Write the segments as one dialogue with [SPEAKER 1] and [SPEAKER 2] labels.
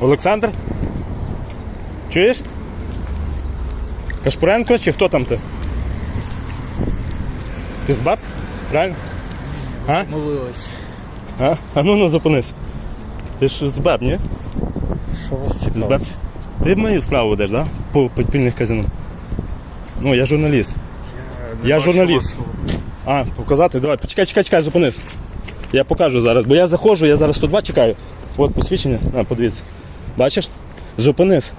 [SPEAKER 1] Олександр? Чуєш? Кашпуренко чи хто там ти? Ти з баб? Правильно? А?
[SPEAKER 2] Молилась.
[SPEAKER 1] А? А ну ну зупинись. Ти ж з баб, ні?
[SPEAKER 2] Що вас
[SPEAKER 1] З баб. Ти мою справу ведеш, да? По підпільних казино. Ну, я журналіст.
[SPEAKER 2] не
[SPEAKER 1] Я журналіст. А, показати? Давай, почекай, чекай, чекай, зупинись. Я покажу зараз, бо я заходжу, я зараз 102 чекаю. От посвідчення. А, подивіться. Бачиш? Зупинись.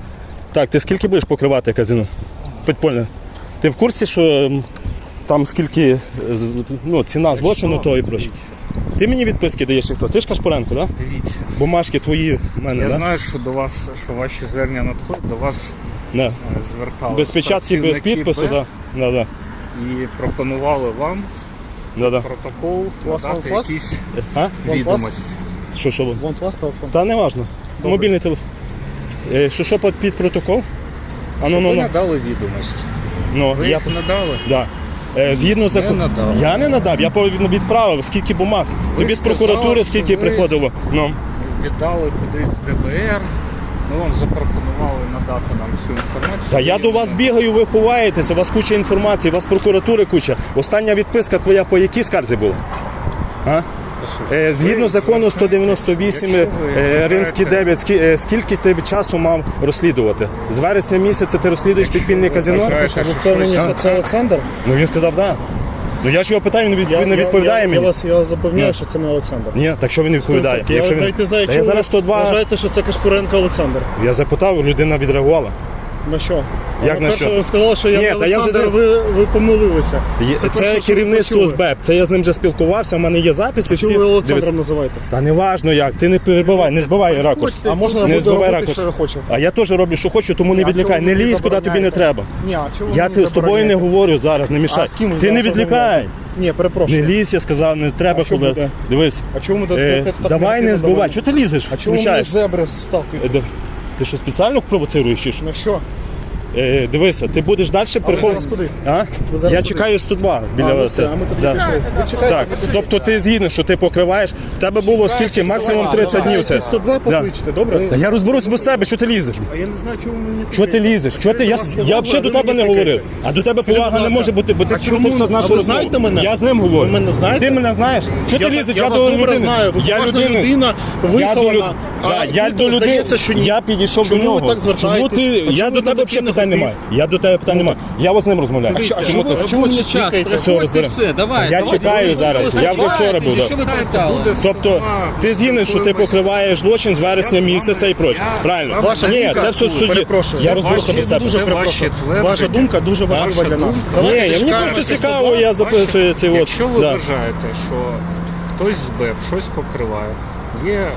[SPEAKER 1] Так, ти скільки будеш покривати казино? Підпольне. Ти в курсі, що там скільки е, ну, ціна злочину того і проще? Ти мені відписки даєш і хто? Ти ж Кашпоренко, так? Да?
[SPEAKER 2] Дивіться.
[SPEAKER 1] Бумажки твої в мене,
[SPEAKER 2] Я?
[SPEAKER 1] Да?
[SPEAKER 2] знаю, що до вас, що ваші звернення надходять, до вас
[SPEAKER 1] Да.
[SPEAKER 2] е, зверталися
[SPEAKER 1] Без печатки, без підпису, так. Да. Да, да.
[SPEAKER 2] І пропонували вам
[SPEAKER 1] Да, да.
[SPEAKER 2] протокол
[SPEAKER 3] вас
[SPEAKER 2] надати
[SPEAKER 3] вас?
[SPEAKER 2] якісь
[SPEAKER 1] А?
[SPEAKER 2] відомості.
[SPEAKER 1] Що, що? ви?
[SPEAKER 3] Вон вас телефон.
[SPEAKER 1] Та не важно. Мобільний телефон. Е, Що, що під, під протокол? А ну, ну,
[SPEAKER 2] Ви
[SPEAKER 1] ну.
[SPEAKER 2] надали відомості.
[SPEAKER 1] ну
[SPEAKER 2] Ви
[SPEAKER 1] я,
[SPEAKER 2] їх надали?
[SPEAKER 1] да. Е, Згідно закону.
[SPEAKER 2] надав.
[SPEAKER 1] Я не надав, я повідно відправив, скільки бумаг.
[SPEAKER 2] Ви
[SPEAKER 1] Тобі з
[SPEAKER 2] сказали,
[SPEAKER 1] прокуратури
[SPEAKER 2] що
[SPEAKER 1] скільки
[SPEAKER 2] ви-
[SPEAKER 1] приходило. Ну.
[SPEAKER 2] Віддали кудись в ДБР. Ми вам запропонували надати нам цю інформацію.
[SPEAKER 1] Та я до вас бігаю, ви ховаєтеся, у вас куча інформації, у вас прокуратури куча. Остання відписка твоя по якій скарзі була? А? Е, Згідно закону 198
[SPEAKER 2] якщо ви
[SPEAKER 1] е, римський 9, е, скільки ти часу мав розслідувати? З вересня місяця ти розслідуєш підпільне казино?
[SPEAKER 3] Ви впевнені, що це Олександр?
[SPEAKER 1] Ну він сказав, так. Да. Ну я ж його питаю, він, від, він не відповідає
[SPEAKER 3] я,
[SPEAKER 1] мені.
[SPEAKER 3] Я вас, я вас запевняю, що це не Олександр.
[SPEAKER 1] Ні, так що він не відповідає?
[SPEAKER 3] Я
[SPEAKER 1] Якщо
[SPEAKER 3] навіть не знаю,
[SPEAKER 1] я зараз 102.
[SPEAKER 3] вважаєте, що це Кашпуренко Олександр.
[SPEAKER 1] Я запитав, людина відреагувала.
[SPEAKER 3] На що?
[SPEAKER 1] Як на що?
[SPEAKER 3] вам що я
[SPEAKER 1] Ні,
[SPEAKER 3] не
[SPEAKER 1] та я вже
[SPEAKER 3] Олександр,
[SPEAKER 1] не-
[SPEAKER 3] ви, ви помилилися.
[SPEAKER 1] Є- Це,
[SPEAKER 3] перше, що ви
[SPEAKER 1] керівництво
[SPEAKER 3] почули.
[SPEAKER 1] СБЕП. Це я з ним вже спілкувався, в мене є записи.
[SPEAKER 3] Чого ви Олександром
[SPEAKER 1] Дивись.
[SPEAKER 3] називаєте?
[SPEAKER 1] Та не важно як, ти не перебивай, не збивай ракурс.
[SPEAKER 3] А можна я
[SPEAKER 1] Не
[SPEAKER 3] буду
[SPEAKER 1] збивай
[SPEAKER 3] робити,
[SPEAKER 1] ракурс.
[SPEAKER 3] що я хочу?
[SPEAKER 1] А я теж роблю, що хочу, тому не
[SPEAKER 3] А
[SPEAKER 1] відлікай.
[SPEAKER 3] чого ви
[SPEAKER 1] Не
[SPEAKER 3] мені
[SPEAKER 1] лізь, куди тобі не
[SPEAKER 3] забороняєте?
[SPEAKER 1] треба.
[SPEAKER 3] Ні, а чого ви
[SPEAKER 1] Я
[SPEAKER 3] мені
[SPEAKER 1] ти, з тобою не
[SPEAKER 3] забороняєте?
[SPEAKER 1] говорю зараз, не мішай.
[SPEAKER 3] А з ким ви
[SPEAKER 1] Ти не
[SPEAKER 3] зараз
[SPEAKER 1] відлікай.
[SPEAKER 3] розмовляєте? Ні, перепрошую.
[SPEAKER 1] Не лізь, я сказав, не треба
[SPEAKER 3] А що
[SPEAKER 1] куди.
[SPEAKER 3] буде?
[SPEAKER 1] Дивись.
[SPEAKER 3] А чому ми
[SPEAKER 1] Е,
[SPEAKER 3] так- так
[SPEAKER 1] давай не
[SPEAKER 3] негативно
[SPEAKER 1] збивай. Чого ти лізеш?
[SPEAKER 3] А чому ви
[SPEAKER 1] Втручаєш?
[SPEAKER 3] зебри ставкаєте?
[SPEAKER 1] Е, де- Ти що спеціально провоцируєш? чи?
[SPEAKER 3] На що?
[SPEAKER 1] Е, дивися, ти будеш далі
[SPEAKER 3] куди? Ви зараз
[SPEAKER 1] Я
[SPEAKER 3] куди?
[SPEAKER 1] чекаю 102 біля
[SPEAKER 3] А, ну
[SPEAKER 1] вас.
[SPEAKER 3] все, а ми тоді. Ви
[SPEAKER 1] Так, тобто ти згідний, що ти покриваєш. В тебе було скільки? Максимум 30 днів це.
[SPEAKER 3] 102
[SPEAKER 1] Да.
[SPEAKER 3] покличте, добре?
[SPEAKER 1] Та я розберусь без тебе, що ти лізеш?
[SPEAKER 3] А я не знаю, чому мені
[SPEAKER 1] Що ти лізеш? Що ти? Я, я взагалі до тебе не говорив. А до тебе повага не може бути, бо ти
[SPEAKER 3] а чому?
[SPEAKER 1] з
[SPEAKER 3] А ви знаєте мене?
[SPEAKER 1] Я з ним говорю.
[SPEAKER 3] Ви мене знаєте?
[SPEAKER 1] Ти мене знаєш? Що ти лізеш?
[SPEAKER 3] я,
[SPEAKER 1] до людини.
[SPEAKER 3] знаю, ви
[SPEAKER 1] Я
[SPEAKER 3] поважна
[SPEAKER 1] людина.
[SPEAKER 3] людина,
[SPEAKER 1] Я до
[SPEAKER 3] вихована.
[SPEAKER 1] люд...
[SPEAKER 3] а
[SPEAKER 1] я до людини.
[SPEAKER 3] здається, що ні.
[SPEAKER 1] Я підійшов
[SPEAKER 3] Чому
[SPEAKER 1] до нього. Чому ти?
[SPEAKER 3] А
[SPEAKER 1] Я
[SPEAKER 3] чому
[SPEAKER 1] до
[SPEAKER 3] ви
[SPEAKER 1] тебе взагалі
[SPEAKER 3] дитини
[SPEAKER 1] питань немає. Я до тебе питань немає. Я от з ним розмовляю.
[SPEAKER 3] А
[SPEAKER 1] Чому
[SPEAKER 3] чому
[SPEAKER 1] ти?
[SPEAKER 4] час, приходьте все, давай.
[SPEAKER 1] Я чекаю зараз. Я вже вчора був.
[SPEAKER 2] Буде
[SPEAKER 1] Тобто ти згідний, що ти покриваєш злочин з вересня місяця і проче. Правильно? Ні, це все в суді. Я розберуся без тебе.
[SPEAKER 3] Дуже
[SPEAKER 2] Це ваші
[SPEAKER 3] перепрошую.
[SPEAKER 2] твердження.
[SPEAKER 3] Ваша думка дуже важлива для нас.
[SPEAKER 1] Ні, мені просто цікаво, я записую цей от.
[SPEAKER 2] Якщо ви вважаєте, що хтось з БЕП щось покриває, є е,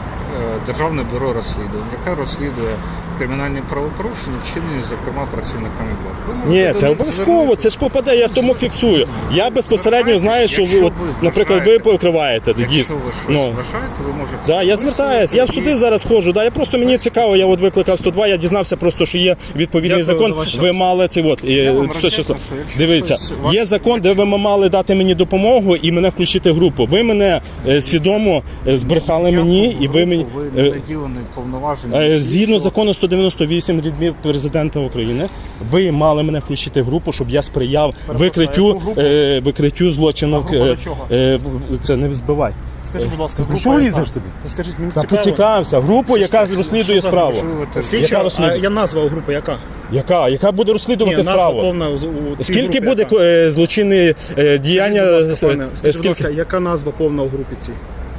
[SPEAKER 2] Державне бюро розслідувань, яке розслідує кримінальні правопорушення, вчинені, зокрема, працівниками БЕП.
[SPEAKER 1] Ні, це обов'язково, це ж попаде, я тому фіксую. Я безпосередньо знаю, що ви, от, наприклад, ви покриваєте
[SPEAKER 2] Якщо ви щось
[SPEAKER 1] Ну,
[SPEAKER 2] вважаєте, ви можете.
[SPEAKER 1] Да, я звертаюсь, я в суди зараз ходжу. Да, я просто мені цікаво, я от викликав 102, я дізнався просто, що є відповідний закон. Ви мали це от,
[SPEAKER 2] Я
[SPEAKER 1] що
[SPEAKER 2] що
[SPEAKER 1] Дивіться, є закон, де ви мали дати мені допомогу і мене включити в групу. Ви мене е, свідомо е, збрехали мені, і ви мені.
[SPEAKER 2] Ви
[SPEAKER 1] е,
[SPEAKER 2] не наділені повноваженнями.
[SPEAKER 1] Згідно закону 198 рідмів президента України, ви мали мене включити в групу, щоб я сприяв викриттю, е, викриттю злочинів.
[SPEAKER 3] А група
[SPEAKER 1] е,
[SPEAKER 3] до чого?
[SPEAKER 1] е, це не збивай.
[SPEAKER 3] Скажіть, будь ласка, група
[SPEAKER 1] що
[SPEAKER 3] яка?
[SPEAKER 1] лізеш тобі?
[SPEAKER 3] Та Скажіть, мені
[SPEAKER 1] Та
[SPEAKER 3] цікаво.
[SPEAKER 1] поцікався. Групу, яка
[SPEAKER 3] Що
[SPEAKER 1] розслідує
[SPEAKER 3] за
[SPEAKER 1] справу.
[SPEAKER 3] Слідча,
[SPEAKER 1] Яка
[SPEAKER 3] а
[SPEAKER 1] розслідує?
[SPEAKER 3] я назва у групи яка?
[SPEAKER 1] Яка? Яка буде
[SPEAKER 3] Ні,
[SPEAKER 1] розслідувати
[SPEAKER 3] назва
[SPEAKER 1] справу?
[SPEAKER 3] повна у- у цій
[SPEAKER 1] Скільки
[SPEAKER 3] групі
[SPEAKER 1] буде
[SPEAKER 3] яка?
[SPEAKER 1] е, злочинні е, діяння?
[SPEAKER 3] Скажіть, будь ласка, пане,
[SPEAKER 1] е,
[SPEAKER 3] Скажіть, будь
[SPEAKER 1] скільки?
[SPEAKER 3] ласка, яка назва повна у групі цій?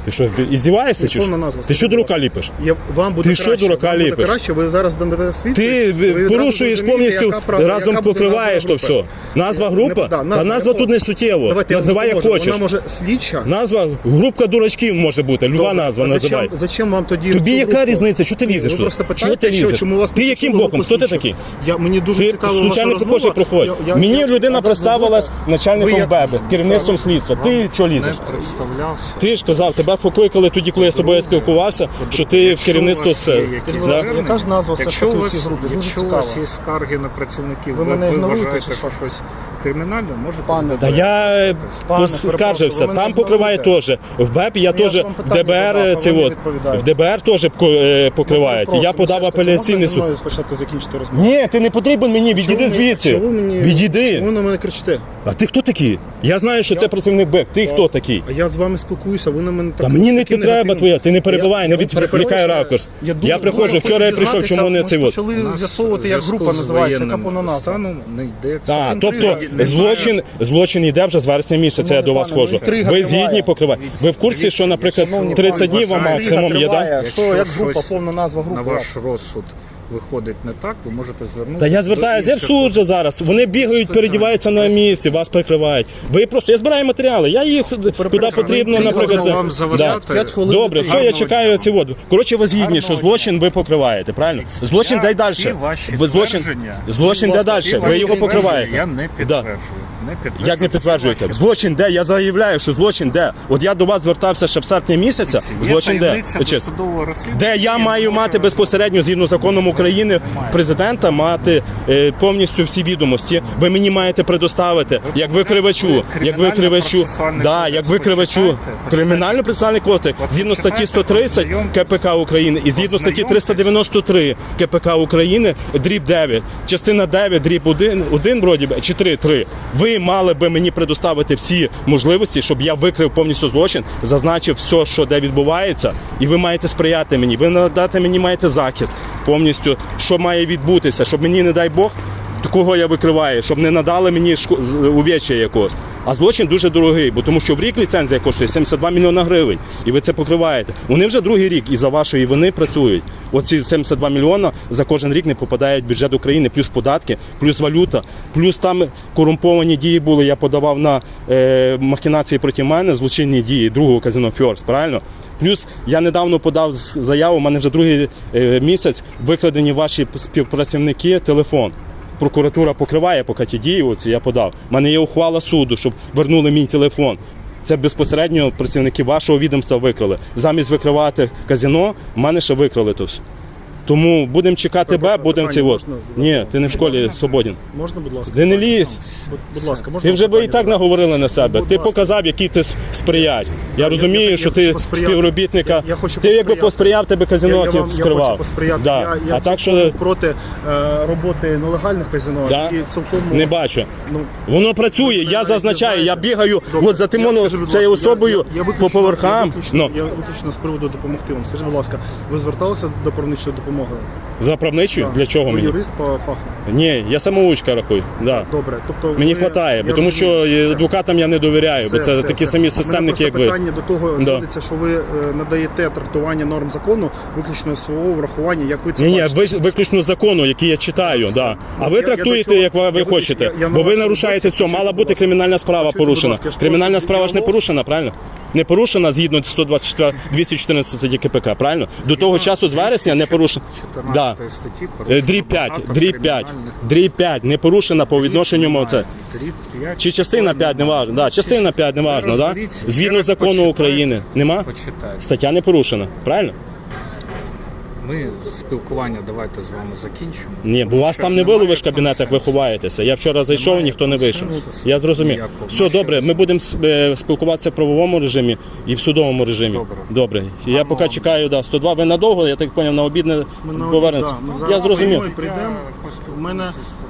[SPEAKER 1] Ти що, іздіваєшся чи що?
[SPEAKER 3] назва,
[SPEAKER 1] Ти що дурака ліпиш?
[SPEAKER 3] Я, вам буде
[SPEAKER 1] Ти що,
[SPEAKER 3] краще,
[SPEAKER 1] дурака
[SPEAKER 3] вам буде
[SPEAKER 1] ліпиш?
[SPEAKER 3] краще, ви зараз дадете свідчення.
[SPEAKER 1] Ти
[SPEAKER 3] ви
[SPEAKER 1] порушуєш повністю
[SPEAKER 3] яка
[SPEAKER 1] разом
[SPEAKER 3] яка буде
[SPEAKER 1] покриваєш то
[SPEAKER 3] назва
[SPEAKER 1] все.
[SPEAKER 3] групи.
[SPEAKER 1] Назва група?
[SPEAKER 3] да,
[SPEAKER 1] Та
[SPEAKER 3] назва
[SPEAKER 1] назва
[SPEAKER 3] якого?
[SPEAKER 1] тут не суттєво.
[SPEAKER 3] Давайте я вам
[SPEAKER 1] Називай як
[SPEAKER 3] допоможу.
[SPEAKER 1] хочеш.
[SPEAKER 3] Вона може слідча.
[SPEAKER 1] Назва групка дурачків може бути. Люба назва називай.
[SPEAKER 3] Зачем, зачем вам тоді
[SPEAKER 1] Тобі
[SPEAKER 3] цю
[SPEAKER 1] яка
[SPEAKER 3] групу?
[SPEAKER 1] різниця? Що ти
[SPEAKER 3] Ні,
[SPEAKER 1] лізеш
[SPEAKER 3] Ви просто
[SPEAKER 1] Чого
[SPEAKER 3] питаєте,
[SPEAKER 1] ти
[SPEAKER 3] що,
[SPEAKER 1] лізеш?
[SPEAKER 3] чому вас
[SPEAKER 1] Ти
[SPEAKER 3] не
[SPEAKER 1] яким боком?
[SPEAKER 3] групу
[SPEAKER 1] Хто ти такий?
[SPEAKER 3] Я, мені дуже
[SPEAKER 1] Ти
[SPEAKER 3] цікаво
[SPEAKER 1] случайно також проходь.
[SPEAKER 3] Я-
[SPEAKER 1] Мені людина представилась начальником
[SPEAKER 3] як-
[SPEAKER 1] БЕБ, керівництвом слідства. Ти що
[SPEAKER 2] Не
[SPEAKER 1] лізеш?
[SPEAKER 2] представлявся.
[SPEAKER 1] Ти ж казав, тебе тебе покликали тоді, коли я з тобою спілкувався, що ти в керівництво
[SPEAKER 2] звернення,
[SPEAKER 3] яка ж назва все ж
[SPEAKER 2] якщо
[SPEAKER 3] таки
[SPEAKER 2] у вас,
[SPEAKER 3] цій групі? Дуже
[SPEAKER 2] якщо у
[SPEAKER 3] цікаво.
[SPEAKER 2] вас є скарги на працівників,
[SPEAKER 3] Ви
[SPEAKER 2] ви,
[SPEAKER 3] мене
[SPEAKER 2] ви
[SPEAKER 3] ігноруєте
[SPEAKER 2] вважаєте,
[SPEAKER 3] чи
[SPEAKER 2] що
[SPEAKER 3] що?
[SPEAKER 2] щось кримінальне, можете
[SPEAKER 3] Пане,
[SPEAKER 1] Та я
[SPEAKER 3] Пане,
[SPEAKER 1] поскаржився,
[SPEAKER 3] перепрошую, ви
[SPEAKER 1] там покриває
[SPEAKER 3] ігноруєте.
[SPEAKER 1] теж. В БЕП я
[SPEAKER 3] Ну,
[SPEAKER 1] теж
[SPEAKER 3] ж вам
[SPEAKER 1] в
[SPEAKER 3] питання
[SPEAKER 1] ДБР
[SPEAKER 3] задав, а
[SPEAKER 1] це
[SPEAKER 3] ви не
[SPEAKER 1] от.
[SPEAKER 3] відповідаєте.
[SPEAKER 1] В ДБР теж ко- е, покривають.
[SPEAKER 3] Прошу,
[SPEAKER 1] Я
[SPEAKER 3] ну,
[SPEAKER 1] подав
[SPEAKER 3] все ж таки,
[SPEAKER 1] апеляційний
[SPEAKER 3] можна зі
[SPEAKER 1] суд.
[SPEAKER 3] мною спочатку закінчити розмову.
[SPEAKER 1] Ні, ти не потрібен мені, відійди звідси.
[SPEAKER 3] чому мені-. Чому на мене кричите?
[SPEAKER 1] А ти хто такий? Я знаю, що це працівник БЕП. Ти хто такий?
[SPEAKER 3] А я з вами спілкуюся, ви на мене
[SPEAKER 1] Та мені не треба твоя, ти не
[SPEAKER 3] перебувай,
[SPEAKER 1] не відволікай ракурс.
[SPEAKER 3] Я,
[SPEAKER 1] Я приходжу, вчора я прийшов, чому не цей от.
[SPEAKER 3] почали з'ясовувати, як група називається, яка
[SPEAKER 2] воєнним нас. не йдеться.
[SPEAKER 1] Так, тобто злочин, злочин йде вже з вересня місяця, я до вас
[SPEAKER 3] пане, ну,
[SPEAKER 1] ходжу. Ви згідні покривати? Ви в курсі, що, наприклад,
[SPEAKER 3] Шановні
[SPEAKER 1] 30 днів вам максимум є, так?
[SPEAKER 3] як група, повна назва
[SPEAKER 2] На ваш розсуд виходить не так, ви можете звернутися.
[SPEAKER 1] Та я звертаюся, я в суд же зараз. Вони бігають, передіваються на місці, вас прикривають. Ви просто я збираю матеріали. Я їх куди потрібно, наприклад. це-
[SPEAKER 2] вам
[SPEAKER 1] Да.
[SPEAKER 2] заважати.
[SPEAKER 3] Хвилин.
[SPEAKER 1] Добре, все, я
[SPEAKER 2] Гарного
[SPEAKER 1] чекаю ці от. Коротше, ви згідні, що злочин ви покриваєте, правильно? Злочин
[SPEAKER 2] Я
[SPEAKER 1] дай далі.
[SPEAKER 2] ваші
[SPEAKER 1] злочин,
[SPEAKER 2] твердження-
[SPEAKER 1] злочин де далі. Ви
[SPEAKER 2] ваші
[SPEAKER 1] його
[SPEAKER 2] твердження
[SPEAKER 1] покриваєте.
[SPEAKER 2] Я не
[SPEAKER 1] Да.
[SPEAKER 2] підтверджую. Не підтверджую.
[SPEAKER 1] Як не
[SPEAKER 2] Всі
[SPEAKER 1] підтверджуєте?
[SPEAKER 2] ваші
[SPEAKER 1] Злочин де? Я заявляю, що злочин де. От я до вас звертався ще в серпні місяця.
[SPEAKER 2] Є
[SPEAKER 1] Злочин де?
[SPEAKER 2] таємниця
[SPEAKER 1] Ви чесно.
[SPEAKER 2] досудового розслідування,
[SPEAKER 1] Де я
[SPEAKER 2] і
[SPEAKER 1] маю
[SPEAKER 2] може
[SPEAKER 1] мати безпосередньо згідно законом України президента мати е, повністю всі відомості. Ви мені маєте предоставити, як викривачу, як викривачу, да, як викривачу, кримінально процесуальний кодекс згідно статті
[SPEAKER 2] почитайте,
[SPEAKER 1] 130 КПК України і згідно статті
[SPEAKER 2] Ознайомтесь.
[SPEAKER 1] 393 КПК України дріб 9, частина 9, дріб 1, 1 вроді чи 3, 3. Ви мали би мені предоставити всі можливості, щоб я викрив повністю злочин, зазначив все, що де відбувається, і ви маєте сприяти мені. Ви надати мені маєте захист повністю, що має відбутися, щоб мені, не дай Бог, кого я викриваю, щоб не надали мені з- якогось. А злочин дуже дорогий, бо тому що в рік ліцензія коштує 72 мільйона гривень, і ви це покриваєте. Вони вже другий рік із-за вашої вини працюють. Оці 72 мільйона за кожен рік не попадають в бюджет України, плюс податки, плюс валюта, плюс там корумповані дії були. Я подавав на е, махінації проти мене, злочинні дії другого казино Фьорс, правильно? Плюс я недавно подав заяву, у мене вже другий е, місяць викрадені ваші співпрацівники телефон. Прокуратура покриває поки ті дії, оці я подав. У мене є ухвала суду, щоб вернули мій телефон. Це безпосередньо працівники вашого відомства викрали. Замість викривати казино, в мене ще викрали то все. Тому будемо чекати Б, будемо ці от. Ні, ти не в школі свободен.
[SPEAKER 3] Можна, будь ласка?
[SPEAKER 1] Ти не лізь.
[SPEAKER 3] Будь, ласка, можна
[SPEAKER 1] Ти вже би і так наговорили на себе. Ти показав, який ти сприяч. Я розумію, що ти співробітника. Ти якби посприяв, тебе казино
[SPEAKER 3] я
[SPEAKER 1] а так що
[SPEAKER 3] проти е, роботи нелегальних казино
[SPEAKER 1] Да.
[SPEAKER 3] і цілком
[SPEAKER 1] не бачу.
[SPEAKER 3] ну,
[SPEAKER 1] Воно працює, я зазначаю, я бігаю от за
[SPEAKER 3] будь
[SPEAKER 1] цією особою по поверхам.
[SPEAKER 3] Я виключно,
[SPEAKER 1] Ну,
[SPEAKER 3] я виключно з приводу допомогти вам. Скажіть, будь ласка, ви зверталися до правничої допомоги?
[SPEAKER 1] За правничою?
[SPEAKER 3] Так.
[SPEAKER 1] Для чого
[SPEAKER 3] ви
[SPEAKER 1] мені?
[SPEAKER 3] юрист по фаху?
[SPEAKER 1] Ні, я самоучка рахую. Да.
[SPEAKER 3] Добре. Тобто
[SPEAKER 1] Мені
[SPEAKER 3] ви-
[SPEAKER 1] вистачає,
[SPEAKER 3] я
[SPEAKER 1] тому що
[SPEAKER 3] розумію. Все.
[SPEAKER 1] адвокатам я не довіряю, бо
[SPEAKER 3] Все,
[SPEAKER 1] це
[SPEAKER 3] все,
[SPEAKER 1] такі
[SPEAKER 3] все.
[SPEAKER 1] самі
[SPEAKER 3] У мене
[SPEAKER 1] системники, як ви.
[SPEAKER 3] питання до того
[SPEAKER 1] Да.
[SPEAKER 3] зводиться, що ви е, надаєте трактування норм закону виключно свого врахування, як ви це
[SPEAKER 1] Ні, ні,
[SPEAKER 3] бачите.
[SPEAKER 1] ви ж виключно закону, який я читаю, да. А
[SPEAKER 3] Ну,
[SPEAKER 1] ви
[SPEAKER 3] я- я
[SPEAKER 1] трактуєте,
[SPEAKER 3] до чого-
[SPEAKER 1] як ви, ви хочете.
[SPEAKER 3] я- я на
[SPEAKER 1] Бо ви
[SPEAKER 3] вашому
[SPEAKER 1] нарушаєте
[SPEAKER 3] боці,
[SPEAKER 1] все. Мала
[SPEAKER 3] будь
[SPEAKER 1] бути
[SPEAKER 3] ласка.
[SPEAKER 1] кримінальна справа
[SPEAKER 3] будь
[SPEAKER 1] порушена.
[SPEAKER 3] ласка, я ж
[SPEAKER 1] Кримінальна справа ж не
[SPEAKER 3] діалог.
[SPEAKER 1] порушена, правильно? Не порушена згідно 124 214 статті КПК, правильно? До того часу з вересня не порушена.
[SPEAKER 2] 14
[SPEAKER 1] Да.
[SPEAKER 2] статті
[SPEAKER 1] Е,
[SPEAKER 2] порушено
[SPEAKER 1] Дріб 5,
[SPEAKER 2] багато
[SPEAKER 1] дріб 5,
[SPEAKER 2] кримінальних
[SPEAKER 1] дріб 5, не порушена по відношенню
[SPEAKER 2] мов
[SPEAKER 1] це.
[SPEAKER 2] Дріб 5.
[SPEAKER 1] Чи частина 5, не важно. Да, частина 5 не важно, да?
[SPEAKER 2] розберіться,
[SPEAKER 1] Згідно
[SPEAKER 2] раз
[SPEAKER 1] закону
[SPEAKER 2] почитайте.
[SPEAKER 1] України. Нема?
[SPEAKER 2] Почитайте.
[SPEAKER 1] Стаття не порушена, правильно?
[SPEAKER 2] Ми спілкування давайте з вами закінчимо.
[SPEAKER 1] Ні, бо вас
[SPEAKER 2] Що,
[SPEAKER 1] там не
[SPEAKER 2] немає
[SPEAKER 1] виловиш в кабінетах, ви
[SPEAKER 2] консенсусу.
[SPEAKER 1] ховаєтеся. Я вчора зайшов,
[SPEAKER 2] Немає
[SPEAKER 1] ніхто не вийшов.
[SPEAKER 2] консенсусу
[SPEAKER 1] Я зрозумів.
[SPEAKER 2] ніякого.
[SPEAKER 1] Все,
[SPEAKER 2] Ми ще
[SPEAKER 1] добре,
[SPEAKER 2] раз-
[SPEAKER 1] ми будемо е, спілкуватися в правовому режимі і в судовому режимі.
[SPEAKER 2] Добре.
[SPEAKER 1] Добре. Я
[SPEAKER 2] Гарного
[SPEAKER 1] поки
[SPEAKER 2] вам.
[SPEAKER 1] чекаю, да, 102. Ви надовго, я так зрозумів, на обід не
[SPEAKER 3] Ми на
[SPEAKER 1] повернеться.
[SPEAKER 3] да, ми
[SPEAKER 1] Я
[SPEAKER 3] зараз
[SPEAKER 1] зрозумів.
[SPEAKER 3] і прийдемо. У мене,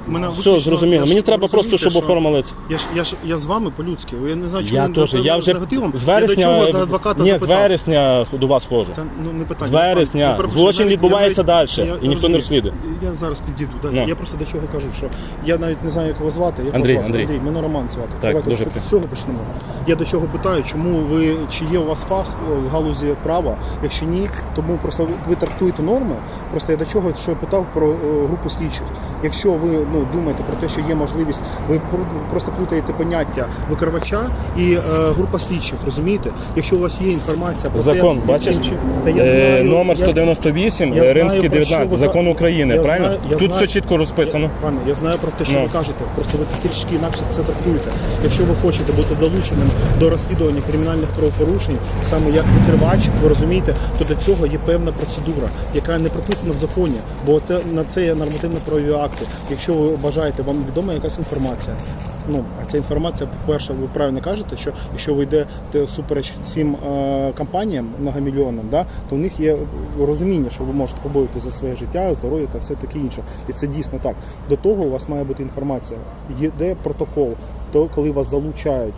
[SPEAKER 3] у мене
[SPEAKER 1] Все,
[SPEAKER 3] виключно-
[SPEAKER 1] зрозуміло.
[SPEAKER 3] я ж-
[SPEAKER 1] Мені
[SPEAKER 3] ви
[SPEAKER 1] треба просто, щоб
[SPEAKER 3] що
[SPEAKER 1] оформили це.
[SPEAKER 3] Я ж я ж я з вами по-людськи. Я не знаю, чому
[SPEAKER 1] Я
[SPEAKER 3] ви
[SPEAKER 1] теж. Я
[SPEAKER 3] з
[SPEAKER 1] вже
[SPEAKER 3] негативом.
[SPEAKER 1] з
[SPEAKER 3] Я до чого
[SPEAKER 1] вересня,
[SPEAKER 3] за адвоката
[SPEAKER 1] ні, з
[SPEAKER 3] запитав?
[SPEAKER 1] вересня до вас ходжу.
[SPEAKER 3] Та, ну, не питання.
[SPEAKER 1] З вересня.
[SPEAKER 3] Пан, перепрошую,
[SPEAKER 1] Злочин
[SPEAKER 3] я
[SPEAKER 1] відбувається далі, і ніхто не розслідує.
[SPEAKER 3] Я зараз підійду. Да.
[SPEAKER 1] Ну.
[SPEAKER 3] Я просто до чого кажу, що я навіть не знаю, як вас звати. Як
[SPEAKER 1] Андрій,
[SPEAKER 3] вас звати?
[SPEAKER 1] Андрій.
[SPEAKER 3] Мене Роман звати.
[SPEAKER 1] Так,
[SPEAKER 3] Давайте
[SPEAKER 1] дуже
[SPEAKER 3] з цього почнемо. Я до чого питаю, чому ви чи є у вас фах в галузі права? Якщо ні, тому просто ви- трактуєте норми. Просто я до чого що я питав про е, групу слідчих. Якщо ви ну думаєте про те, що є можливість, ви пр- просто плутаєте поняття викривача і е, група слідчих, розумієте? Якщо у вас є інформація про
[SPEAKER 1] Закон, бачиш?
[SPEAKER 3] Та я
[SPEAKER 1] Е,
[SPEAKER 3] знаю,
[SPEAKER 1] Номер
[SPEAKER 3] я-
[SPEAKER 1] 198 48,
[SPEAKER 3] Я знаю,
[SPEAKER 1] римський
[SPEAKER 3] про що
[SPEAKER 1] 19,
[SPEAKER 3] ви
[SPEAKER 1] закон
[SPEAKER 3] ка-
[SPEAKER 1] України,
[SPEAKER 3] Я
[SPEAKER 1] правильно?
[SPEAKER 3] знаю- я
[SPEAKER 1] Тут
[SPEAKER 3] знаю-
[SPEAKER 1] все чітко розписано.
[SPEAKER 3] Пане, я знаю про те, що
[SPEAKER 1] Ну.
[SPEAKER 3] ви кажете. Просто ви трішки інакше це трактуєте. Якщо ви хочете бути долученим до розслідування кримінальних правопорушень, саме як викривач, ви розумієте, то для цього є певна процедура, яка не прописана в законі, бо те на це є нормативно-правові акти. Якщо ви бажаєте, вам відома якась інформація. Ну, а ця інформація, по-перше, ви правильно кажете, що якщо ви йдете супереч цим е, компаніям многомільйонним, да, то в них є розуміння, що ви можете побоювати за своє життя, здоров'я та все таке інше. І це дійсно так. До того у вас має бути інформація. Є протокол, то коли вас залучають,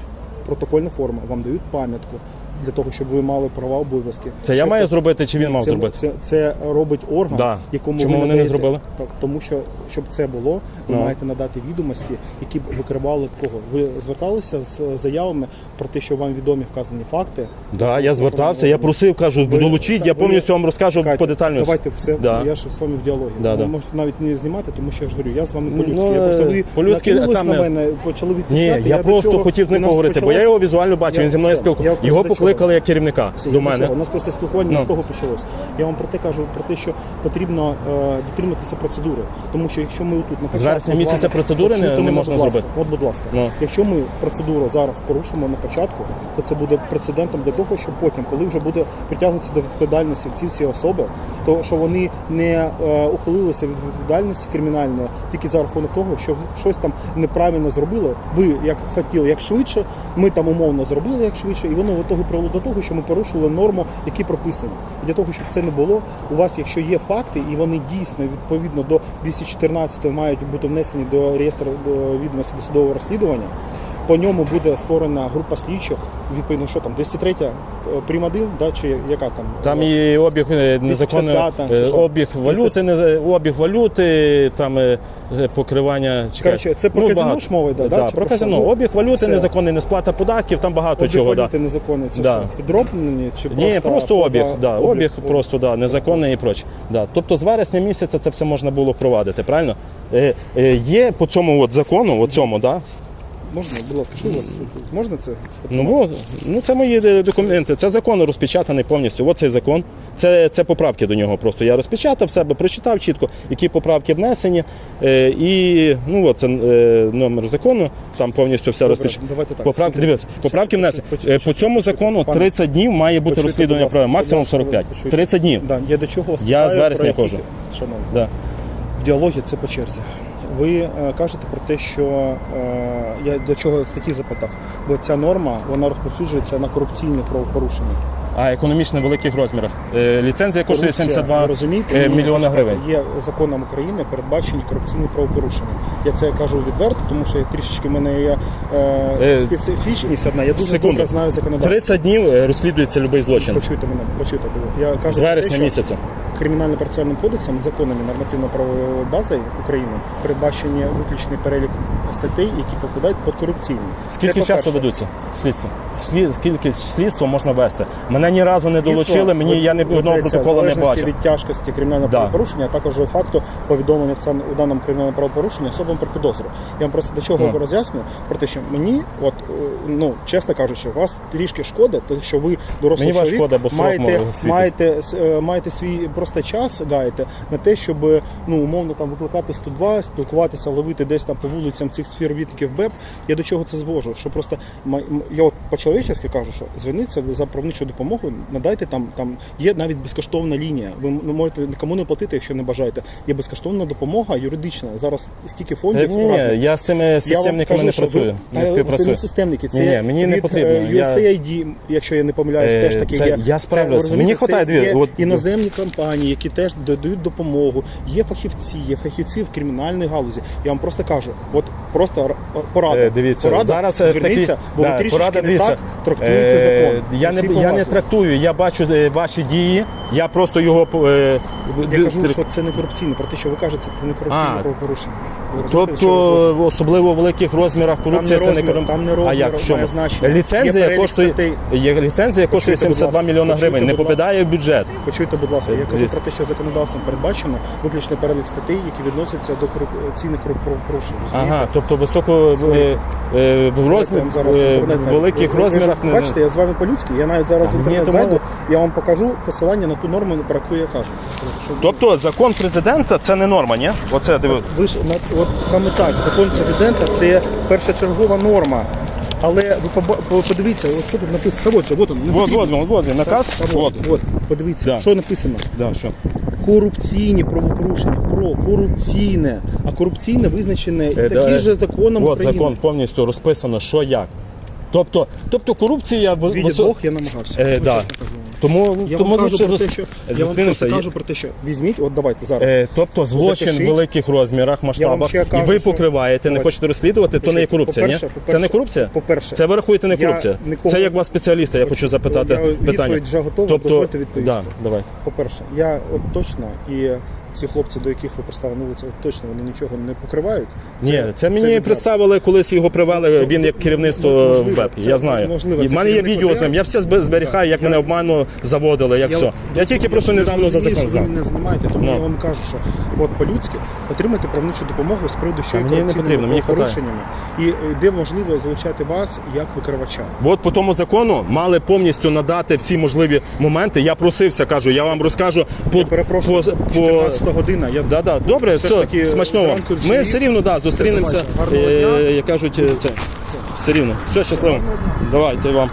[SPEAKER 3] протокольна форма, вам дають пам'ятку для того, щоб ви мали права обов'язки.
[SPEAKER 1] Це я маю зробити, чи він мав
[SPEAKER 3] це,
[SPEAKER 1] зробити?
[SPEAKER 3] Це, це робить орган,
[SPEAKER 1] Да.
[SPEAKER 3] якому
[SPEAKER 1] Чому
[SPEAKER 3] ви
[SPEAKER 1] вони не зробили?
[SPEAKER 3] Так, тому що щоб це було, ви
[SPEAKER 1] Ну.
[SPEAKER 3] маєте надати відомості, які б викривали б кого. Ви зверталися з заявами про те, що вам відомі вказані факти.
[SPEAKER 1] Да, я звертався, я просив, кажу,
[SPEAKER 3] Ви-
[SPEAKER 1] долучіть, я
[SPEAKER 3] ви-
[SPEAKER 1] повністю вам розкажу
[SPEAKER 3] Чекайте,
[SPEAKER 1] подетально.
[SPEAKER 3] Давайте все.
[SPEAKER 1] Да.
[SPEAKER 3] Я ж з вами в діалогі.
[SPEAKER 1] Да,
[SPEAKER 3] ви
[SPEAKER 1] да.
[SPEAKER 3] можете навіть не знімати, тому що я ж говорю, я з вами
[SPEAKER 1] Ну,
[SPEAKER 3] по-людськи.
[SPEAKER 1] ну,
[SPEAKER 3] я просто ви
[SPEAKER 1] по-людськи,
[SPEAKER 3] на
[SPEAKER 1] не-
[SPEAKER 3] мене, почали
[SPEAKER 1] Ні,
[SPEAKER 3] відтисняти.
[SPEAKER 1] я просто хотів з ним поговорити, бо я його візуально бачив, він зі мною спілкувався. Його
[SPEAKER 3] чого?
[SPEAKER 1] покликали як керівника
[SPEAKER 3] Все,
[SPEAKER 1] до мене.
[SPEAKER 3] У нас просто спілкування
[SPEAKER 1] Ну.
[SPEAKER 3] з того почалось. Я вам про те кажу, про те, що потрібно е, дотриматися процедури. Тому що якщо ми тут на початку
[SPEAKER 1] вересня місяця процедури не- не можна
[SPEAKER 3] ласка.
[SPEAKER 1] зробити?
[SPEAKER 3] От, будь ласка,
[SPEAKER 1] Ну.
[SPEAKER 3] якщо ми процедуру зараз порушимо на початку, то це буде прецедентом для того, що потім, коли вже буде притягнутися до відповідальності ці всі особи, то що вони не е, ухилилися від відповідальності кримінальної тільки за рахунок того, що щось там неправильно зробили. Ви як хотіли, як швидше, ми там умовно зробили як швидше, і воно в ітогі привело до того, що ми порушили норму, які прописані. Для того, щоб це не було, у вас, якщо є факти, і вони дійсно відповідно до 214 мають бути внесені до реєстру відомості до судового розслідування. По ньому буде створена група слідчих, відповідно, що там 203 е, прим. 1, да, чи яка там?
[SPEAKER 1] Там і обіг е, незаконний
[SPEAKER 3] 255 чи
[SPEAKER 1] е, обіг валюти, не обіг валюти, там покривання. чекай.
[SPEAKER 3] Коротше, це про
[SPEAKER 1] Ну,
[SPEAKER 3] казино ж мова йде, да,
[SPEAKER 1] Да, про казино.
[SPEAKER 3] Ну,
[SPEAKER 1] Обіг валюти, незаконний, несплата податків, там багато
[SPEAKER 3] Обіг
[SPEAKER 1] чого. Да.
[SPEAKER 3] валюти незаконний, це
[SPEAKER 1] Да.
[SPEAKER 3] що, підроблені чи просто,
[SPEAKER 1] Ні, просто
[SPEAKER 3] поза-
[SPEAKER 1] обіг, да,
[SPEAKER 3] облік?
[SPEAKER 1] обіг просто да, незаконний і проче. Да. Тобто з вересня місяця це все можна було впровадити, правильно? Е, е, є по цьому от закону, от цьому, да?
[SPEAKER 3] Можна, будь ласка, що у вас тут? Можна це?
[SPEAKER 1] Ну, от, ну це мої е, документи. Це закон розпечатаний повністю. От цей закон. Це, це поправки до нього. Просто я розпечатав себе, прочитав чітко, які поправки внесені. Е, і ну от це е, номер закону. Там повністю все
[SPEAKER 3] Добре,
[SPEAKER 1] розпечатано.
[SPEAKER 3] давайте так.
[SPEAKER 1] Поправки,
[SPEAKER 3] смотрите.
[SPEAKER 1] дивіться, поправки внесені. Е, По цьому закону
[SPEAKER 3] Пане,
[SPEAKER 1] 30 днів має бути
[SPEAKER 3] почуйте,
[SPEAKER 1] розслідування
[SPEAKER 3] будь ласка,
[SPEAKER 1] права, максимум
[SPEAKER 3] будь ласка,
[SPEAKER 1] 45.
[SPEAKER 3] почуйте.
[SPEAKER 1] 30 днів.
[SPEAKER 3] Да, я до чого вас
[SPEAKER 1] Я
[SPEAKER 3] питаю,
[SPEAKER 1] з вересня
[SPEAKER 3] про які-
[SPEAKER 1] ходжу.
[SPEAKER 3] Шановні,
[SPEAKER 1] Да.
[SPEAKER 3] в діалогі це по черзі. Ви е, кажете про те, що е, я до чого статті запитав, бо ця норма вона розповсюджується на корупційні правопорушення.
[SPEAKER 1] А економічно в великих розмірах. Е, ліцензія коштує 72
[SPEAKER 3] розумієте?
[SPEAKER 1] мільйона гривень.
[SPEAKER 3] Є законом України передбачені корупційні правопорушення. Я це кажу відверто, тому що трішечки в мене є е, специфічність одна. Я дуже
[SPEAKER 1] секунду.
[SPEAKER 3] добре знаю законодавство.
[SPEAKER 1] 30 днів розслідується будь-який злочин.
[SPEAKER 3] Почуйте мене, почуйте. Я кажу
[SPEAKER 1] З вересня
[SPEAKER 3] що
[SPEAKER 1] місяця.
[SPEAKER 3] Кримінально-процесуальним кодексом, законами нормативно-правовою базою України передбачені виключний перелік статей, які попадають під корупційні.
[SPEAKER 1] Скільки
[SPEAKER 3] Це,
[SPEAKER 1] часу ведуться слідство? Слід, скільки слідство можна вести? Мене ні разу не
[SPEAKER 3] Слідство
[SPEAKER 1] долучили, мені я ні одного
[SPEAKER 3] ведеться
[SPEAKER 1] протоколу не
[SPEAKER 3] залежності
[SPEAKER 1] бачив.
[SPEAKER 3] від тяжкості кримінального
[SPEAKER 1] Да.
[SPEAKER 3] правопорушення, а також факту повідомлення в цьому у даному кримінальному правопорушенні особам про підозру. Я вам просто до чого
[SPEAKER 1] Ну.
[SPEAKER 3] роз'яснюю, про те, що мені, от е, ну чесно кажучи, вас трішки шкода, то що ви дорослий
[SPEAKER 1] Мені
[SPEAKER 3] чоловік,
[SPEAKER 1] шкода, бо срок
[SPEAKER 3] маєте,
[SPEAKER 1] мого світить.
[SPEAKER 3] маєте, с- е, маєте свій просто час гаєте на те, щоб ну умовно там викликати 102, спілкуватися, ловити десь там по вулицям цих співробітників БЕП. Я до чого це звожу? Що просто я от по-чоловічески кажу, що зверніться за правничу допомогу, надайте там, там є навіть безкоштовна лінія. Ви можете нікому не платити, якщо не бажаєте. Є безкоштовна допомога юридична. Зараз стільки фондів.
[SPEAKER 1] Ні, ні, я з тими системниками
[SPEAKER 3] кажу,
[SPEAKER 1] не працюю,
[SPEAKER 3] ви-
[SPEAKER 1] не
[SPEAKER 3] Та, Це не системники, це
[SPEAKER 1] Ні, ні, мені не
[SPEAKER 3] від,
[SPEAKER 1] потрібно.
[SPEAKER 3] е,
[SPEAKER 1] Я-
[SPEAKER 3] якщо я не помиляюсь,
[SPEAKER 1] Е,
[SPEAKER 3] теж таки є.
[SPEAKER 1] я справлюсь. Мені хватає, дві, от-
[SPEAKER 3] іноземні компанії, які теж додають допомогу. Є фахівці, є фахівці в кримінальній галузі. Я вам просто кажу, от просто порада.
[SPEAKER 1] Е, Дивіться,
[SPEAKER 3] порада,
[SPEAKER 1] зараз е,
[SPEAKER 3] зверніться,
[SPEAKER 1] такі
[SPEAKER 3] бо
[SPEAKER 1] да,
[SPEAKER 3] ви трішечки
[SPEAKER 1] порада,
[SPEAKER 3] не
[SPEAKER 1] дивіться,
[SPEAKER 3] так трактуєте
[SPEAKER 1] е,
[SPEAKER 3] закон.
[SPEAKER 1] Я не, я не трактую, я бачу ваші дії, я просто його
[SPEAKER 3] Я кажу, що це не корупційне, про те, що ви кажете, це не корупційне
[SPEAKER 1] А,
[SPEAKER 3] правопорушення. Ви розумієте, що ви
[SPEAKER 1] Тобто, особливо в великих розмірах корупція це не
[SPEAKER 3] розмір,
[SPEAKER 1] корупція.
[SPEAKER 3] там не
[SPEAKER 1] а
[SPEAKER 3] розмір
[SPEAKER 1] як в чому?
[SPEAKER 3] має значення. Є
[SPEAKER 1] Ліцензія
[SPEAKER 3] перелік
[SPEAKER 1] коштує,
[SPEAKER 3] статей.
[SPEAKER 1] є ліцензія коштує
[SPEAKER 3] Почуйте, будь
[SPEAKER 1] 72
[SPEAKER 3] ласка,
[SPEAKER 1] мільйона
[SPEAKER 3] почуйте,
[SPEAKER 1] гривень, не
[SPEAKER 3] будь ласка.
[SPEAKER 1] попадає в бюджет.
[SPEAKER 3] Почуйте, будь ласка, я кажу
[SPEAKER 1] Дивіться.
[SPEAKER 3] про те, що законодавством передбачено виключний перелік статей, які відносяться до корупційних правопорушень. розумієте?
[SPEAKER 1] Ага, тобто високо е, е, в розмір
[SPEAKER 3] зараз
[SPEAKER 1] е,
[SPEAKER 3] інтернет
[SPEAKER 1] в
[SPEAKER 3] навіть-
[SPEAKER 1] великих
[SPEAKER 3] ви- ви ж
[SPEAKER 1] розмірах не
[SPEAKER 3] Бачите, я з вами по-людськи, я навіть зараз в
[SPEAKER 1] мені
[SPEAKER 3] інтернет
[SPEAKER 1] тому-
[SPEAKER 3] зайду, я вам покажу посилання на ту норму, про яку я кажу. Щоб...
[SPEAKER 1] Тобто закон президента це не норма, ні? Оце диви.
[SPEAKER 3] Ви ж на- от саме так, закон президента це першочергова норма. Але ви поба- по- подивіться, от що тут написано. Та от же, от
[SPEAKER 1] вот, вот, він, наказ.
[SPEAKER 3] Та от, от, подивіться,
[SPEAKER 1] Да.
[SPEAKER 3] що написано.
[SPEAKER 1] Да, що?
[SPEAKER 3] Корупційні правопорушення. Про корупційне. А корупційне визначене і
[SPEAKER 1] Е,
[SPEAKER 3] такі
[SPEAKER 1] да.
[SPEAKER 3] же законом
[SPEAKER 1] От
[SPEAKER 3] України.
[SPEAKER 1] закон повністю розписано, що як. Тобто, тобто корупція в-
[SPEAKER 3] Видя
[SPEAKER 1] висо-
[SPEAKER 3] Бог, я намагався.
[SPEAKER 1] Е, да.
[SPEAKER 3] чесно кажу.
[SPEAKER 1] Тому,
[SPEAKER 3] Я
[SPEAKER 1] тому
[SPEAKER 3] вам кажу про те, що я вам
[SPEAKER 1] зустрінемося.
[SPEAKER 3] просто кажу про те, що візьміть, от давайте зараз.
[SPEAKER 1] Е, тобто злочин
[SPEAKER 3] Запишіть.
[SPEAKER 1] в великих розмірах, масштабах,
[SPEAKER 3] ще
[SPEAKER 1] і
[SPEAKER 3] кажу,
[SPEAKER 1] ви
[SPEAKER 3] що-
[SPEAKER 1] покриваєте, не
[SPEAKER 3] Давайте.
[SPEAKER 1] хочете розслідувати, то не є корупція, ні?
[SPEAKER 3] По-перше,
[SPEAKER 1] Це не
[SPEAKER 3] по-перше,
[SPEAKER 1] корупція?
[SPEAKER 3] по-перше,
[SPEAKER 1] Це ви рахуєте не
[SPEAKER 3] я
[SPEAKER 1] корупція?
[SPEAKER 3] нікого-
[SPEAKER 1] Це як вас спеціаліста, я хочу запитати
[SPEAKER 3] Я відповідь
[SPEAKER 1] питання.
[SPEAKER 3] вже готова,
[SPEAKER 1] тобто,
[SPEAKER 3] дозвольте відповісти.
[SPEAKER 1] Да, давайте.
[SPEAKER 3] По-перше, я от точно і ці хлопці, до яких ви представили вулиці, точно вони нічого не покривають.
[SPEAKER 1] Ні, це мені
[SPEAKER 3] відверто.
[SPEAKER 1] представили, колись його привели, він як керівництво
[SPEAKER 3] Можливо,
[SPEAKER 1] в ВЕП,
[SPEAKER 3] це
[SPEAKER 1] я знаю.
[SPEAKER 3] можливо,
[SPEAKER 1] І в мене є відео з ним, я все зб- зберігаю, як
[SPEAKER 3] Я-
[SPEAKER 1] мене обману заводили, як все. Я тільки просто недавно за закон знав.
[SPEAKER 3] Ви мене знімаєте, тому
[SPEAKER 1] Ну.
[SPEAKER 3] я вам кажу, що от по-людськи отримайте правничу допомогу з приводу, що є
[SPEAKER 1] мені не потрібно, мені
[SPEAKER 3] порушеннями, і е, де можливо залучати вас як викривача.
[SPEAKER 1] От по тому закону мали повністю надати всі можливі моменти. Я просився, кажу, я вам розкажу по,
[SPEAKER 3] перепрошую,
[SPEAKER 1] по, по
[SPEAKER 3] 14 година. Я
[SPEAKER 1] Да, да, добре,
[SPEAKER 3] Все
[SPEAKER 1] все,
[SPEAKER 3] ж таки,
[SPEAKER 1] смачного.
[SPEAKER 3] зранку
[SPEAKER 1] Ми все рівно да, зустрінемося, е, як кажуть, е, це все рівно. Все щасливо. Давайте вам.